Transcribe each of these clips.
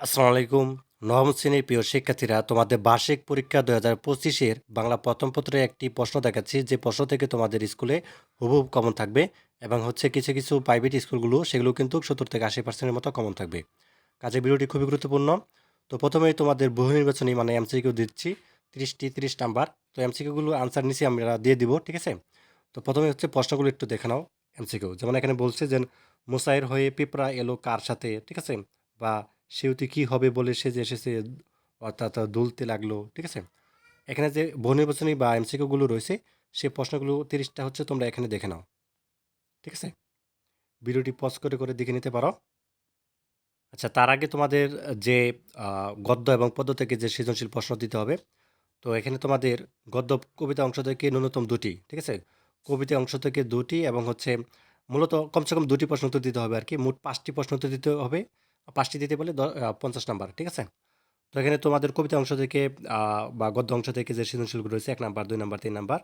আসসালামু আলাইকুম। নবম শ্রেণির প্রিয় শিক্ষার্থীরা, তোমাদের বার্ষিক পরীক্ষা দু হাজার পঁচিশের বাংলা প্রথম পত্রে একটি প্রশ্ন দেখাচ্ছি। যে প্রশ্ন থেকে তোমাদের স্কুলে হুবহুব কমন থাকবে এবং হচ্ছে কিছু কিছু প্রাইভেট স্কুলগুলো, সেগুলো কিন্তু সত্তর থেকে আশি পার্সেন্টের মতো কমন থাকবে। কাজে ভিডিওটি খুবই গুরুত্বপূর্ণ। তো প্রথমেই তোমাদের বহু নির্বাচনী মানে এমসিকিউ দিচ্ছি, তিরিশটি, তিরিশ নাম্বার। তো এমসিকিউগুলো আনসার নিচে আমরা দিয়ে দিব, ঠিক আছে? তো প্রথমে হচ্ছে প্রশ্নগুলো একটু দেখে নাও এমসিকিউ। যেমন এখানে বলছে যে, মোসাইর হয়ে পিঁপড়া এলো কার সাথে? ঠিক আছে? বা সেউতি কি হবে বলে সে যে এসেছে অর্থাৎ দুলতে লাগল, ঠিক আছে? এখানে যে বহু নির্বাচনী বা এমসিকিউগুলো রয়েছে, সে প্রশ্নগুলো তিরিশটা হচ্ছে, তোমরা এখানে দেখে নাও, ঠিক আছে? ভিডিওটি পজ করে করে দেখে নিতে পারো। আচ্ছা তার আগে তোমাদের যে গদ্য এবং পদ্য থেকে যে সৃজনশীল প্রশ্ন দিতে হবে, তো এখানে তোমাদের গদ্য কবিতা অংশ থেকে ন্যূনতম দুটি, ঠিক আছে? কবিতা অংশ থেকে দুটি এবং হচ্ছে মূলত কমসে কম দুটি প্রশ্ন উত্তর দিতে হবে আর কি, মোট পাঁচটি প্রশ্ন উত্তর দিতে হবে। পাঁচটি দিতে বলে পঞ্চাশ নাম্বার, ঠিক আছে? তো এখানে তোমাদের কবিতা অংশ থেকে বা গদ্য অংশ থেকে যে সৃজনশীলগুলো রয়েছে, এক নাম্বার, দুই নাম্বার, তিন নাম্বার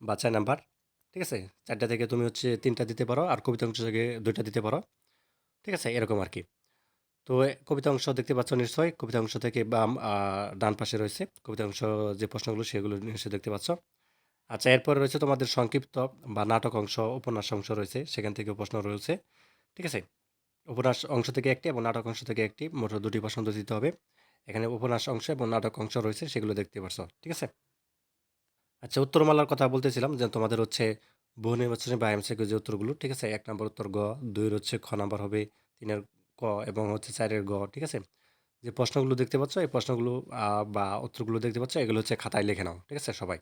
বা চার নাম্বার, ঠিক আছে? চারটা থেকে তুমি হচ্ছে তিনটা দিতে পারো আর কবিতা অংশ থেকে দুইটা দিতে পারো, ঠিক আছে? এরকম আর কি। তো কবিতা অংশ দেখতে পাচ্ছ নিশ্চয়ই। কবিতা অংশ থেকে বাম ডান পাশে রয়েছে। কবিতা অংশ যে প্রশ্নগুলো, সেগুলো নিশ্চয়ই দেখতে পাচ্ছ। আচ্ছা এরপরে রয়েছে তোমাদের সংক্ষিপ্ত বা নাটক অংশ, উপন্যাস অংশ রয়েছে। সেখান থেকে প্রশ্ন রয়েছে, ঠিক আছে? উপন্যাস অংশ থেকে একটি এবং নাটক অংশ থেকে একটি মোট দুটি প্রশ্ন দিতে হবে। এখানে উপন্যাস অংশ এবং নাটক অংশ রয়েছে, সেগুলো দেখতে পাচ্ছ ঠিক আছে? আচ্ছা উত্তরমালার কথা বলতেছিলাম যে তোমাদের হচ্ছে বহু নির্বাচনী বা এমসিকিউ যে উত্তরগুলো, ঠিক আছে? এক নম্বর উত্তর গ, দুইয়ের হচ্ছে খ নাম্বার হবে, তিনের ক এবং হচ্ছে চারের গ, ঠিক আছে? যে প্রশ্নগুলো দেখতে পাচ্ছ, এই প্রশ্নগুলো বা উত্তরগুলো দেখতে পাচ্ছ, এগুলো হচ্ছে খাতায় লিখে নাও, ঠিক আছে সবাই?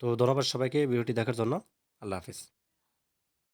তো ধন্যবাদ সবাইকে, ভিডিওটি দেখার জন্য, আল্লাহ হাফিজ।